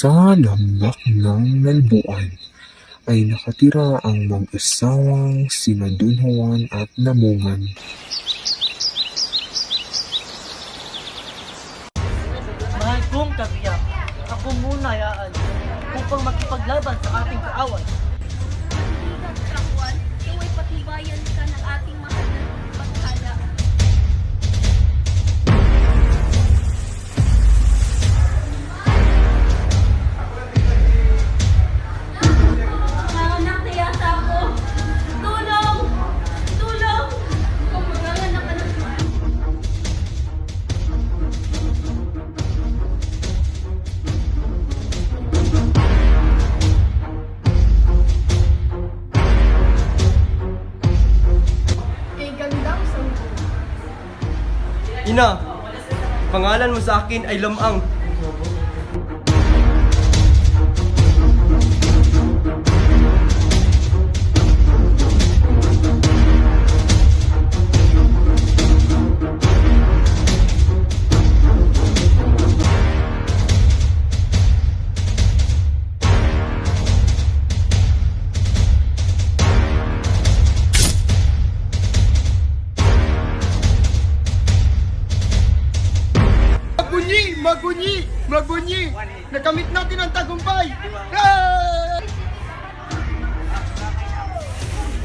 Sa lambak ng nalbuan ay nakatira ang mag-asawang sina Don Juan at Namungan. Mahal kong kabiyak, ako muna hayaan upang makipaglaban sa ating kaaway. Ina, pangalan mo sa akin ay Lamang. Magunyi! Nakamit natin ang tagumpay! Ah!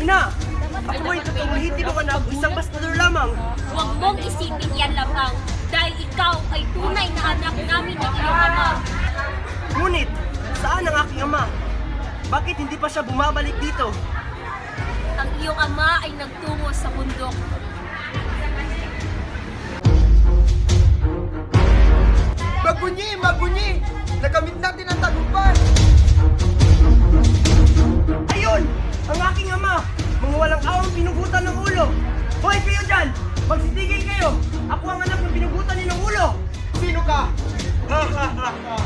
Ina, ako ay tutulitin mo anak, isang bastador lamang. Huwag mong isipin yan lamang dahil ikaw ay tunay na anak namin ng iyong ama. Ngunit, saan ang aking ama? Bakit hindi pa siya bumabalik dito? Ang iyong ama ay nagtungo sa bundok. Magunyi! Nakamit natin ang tagumpay! Ayun! Ang aking ama! Mga walang awang pinugutan ng ulo! Hoy kayo dyan! Magsitigil kayo! Ako ang anak ng pinugutan niyo ng ulo! Sino ka? Ha ha ha ha!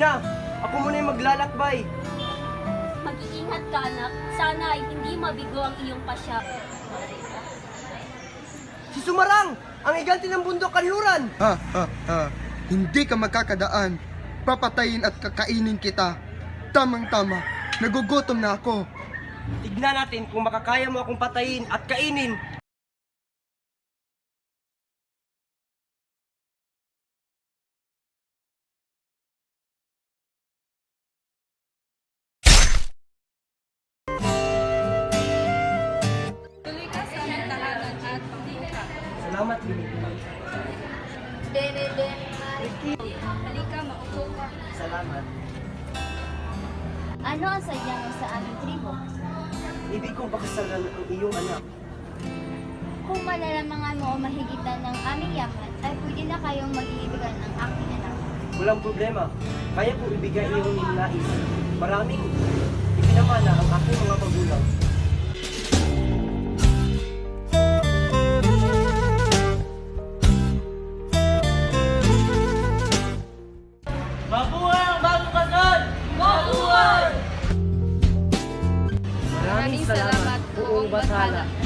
Ina, ako muna yung maglalakbay. Mag-iingat ka anak, sana ay hindi mabigo ang iyong pasya. Si Sumarang! Ang iganti ng bundok kanluran! Ha ha ha! Hindi ka magkakadaan. Papatayin at kakainin kita. Tamang-tama. Nagugutom na ako. Tignan natin kung makakaya mo akong patayin at kainin. Salamat, Lili. Dere, dere, Halika, maupo ka. Salamat. Ano ang sadya mo sa aming tribo? Ibig kong pakasalan ang iyong anak. Kung malalamangan mo o mahigitan ng aming yaman, ay pwede na kayong mag-iibigan ng aking anak. Walang problema. Kaya ko ibigay iyong ninais. Maraming ipinamana ang aking mga magulang. 拍的。